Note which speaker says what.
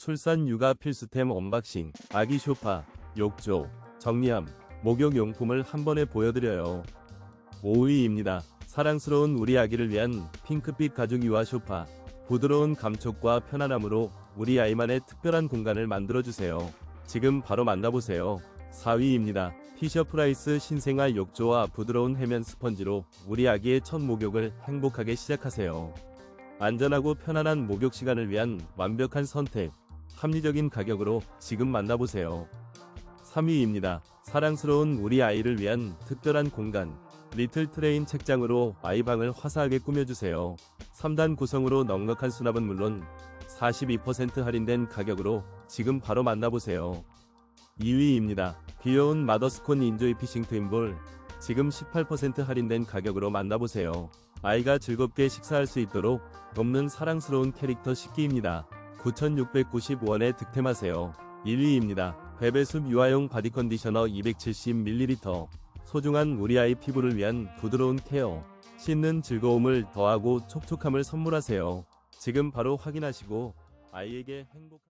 Speaker 1: 출산 육아 필수템 언박싱, 아기 쇼파, 욕조, 정리함, 목욕용품을 한 번에 보여드려요. 5위입니다. 사랑스러운 우리 아기를 위한 핑크빛 가죽 유아 쇼파. 부드러운 감촉과 편안함으로 우리 아이만의 특별한 공간을 만들어주세요. 지금 바로 만나보세요. 4위입니다. 피셔프라이스 신생아 욕조와 부드러운 해면 스펀지로 우리 아기의 첫 목욕을 행복하게 시작하세요. 안전하고 편안한 목욕 시간을 위한 완벽한 선택, 합리적인 가격으로 지금 만나보세요. 3위입니다. 사랑스러운 우리 아이를 위한 특별한 공간, 리틀 트레인 책장으로 아이방을 화사하게 꾸며주세요. 3단 구성으로 넉넉한 수납은 물론 42% 할인된 가격으로 지금 바로 만나보세요. 2위입니다. 귀여운 마더스콘 인조이 피싱 트윈볼 지금 18% 할인된 가격으로 만나보세요. 아이가 즐겁게 식사할 수 있도록 없는 사랑스러운 캐릭터 식기입니다. 9,695원에 득템하세요. 1위입니다. 베베숲 유아용 바디 컨디셔너 270ml 소중한 우리 아이 피부를 위한 부드러운 케어 씻는 즐거움을 더하고 촉촉함을 선물하세요. 지금 바로 확인하시고 아이에게 행복